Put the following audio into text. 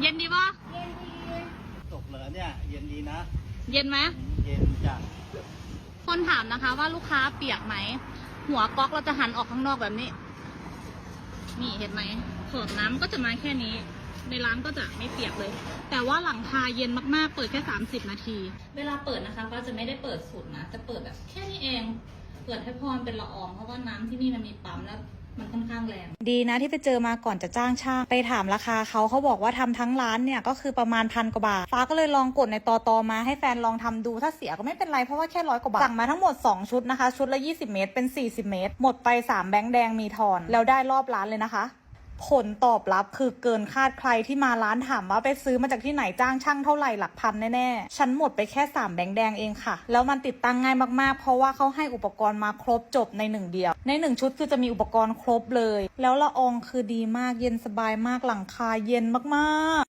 เย็นดีปะเย็นดีตกเหรอเนี่ย เย็นดีนะ เย็นไหมเย็นจัดคนถามนะคะว่าลูกค้าเปียกไหม หัวก๊อกเราจะหันออกข้างนอกแบบนี้ นี่เห็นไหมขอบน้ำก็จะมาแค่นี้ ในร้านก็จะไม่เปียกเลย แต่ว่าหลังคาเย็นมากๆ เปิดแค่ 30 นาที เวลาเปิดนะคะ ก็จะไม่ได้เปิดสุดนะ จะเปิดแบบแค่นี้เอง เปิดให้พอมันเป็นละออง เพราะว่าน้ำที่นี่มันมีปั๊มแล้ว มันค่อนข้างแรง ดีนะที่ไปเจอมาก่อนจะจ้างช่าง ไปถามราคาเขาเขาบอกว่าทำทั้งร้านเนี่ยก็คือประมาณพันกว่าบาท ฟ้าก็เลยลองกดในตอตอมาให้แฟนลองทำดู ถ้าเสียก็ไม่เป็นไรเพราะว่าแค่ร้อยกว่าบาท สั่งมาทั้งหมด 2 ชุดนะคะ ชุดละ 20 เมตร เป็น 40 เมตร หมดไป 3 แบงค์แดงมีทอน แล้วได้รอบร้านเลยนะคะ ผลตอบรับคือเกินคาดใครที่มาร้านถามว่าไปซื้อมาจากที่ไหนจ้างช่างเท่าไหร่หลักพันแน่ๆ ฉันหมดไปแค่ 3 แบงค์แดงเองค่ะ แล้วมันติดตั้งง่ายมากๆ เพราะว่าเขาให้อุปกรณ์มาครบจบในหนึ่งเดียว ในหนึ่งชุดคือจะมีอุปกรณ์ครบเลย แล้วละอองคือดีมากเย็นสบายมากหลังคาเย็นมากๆ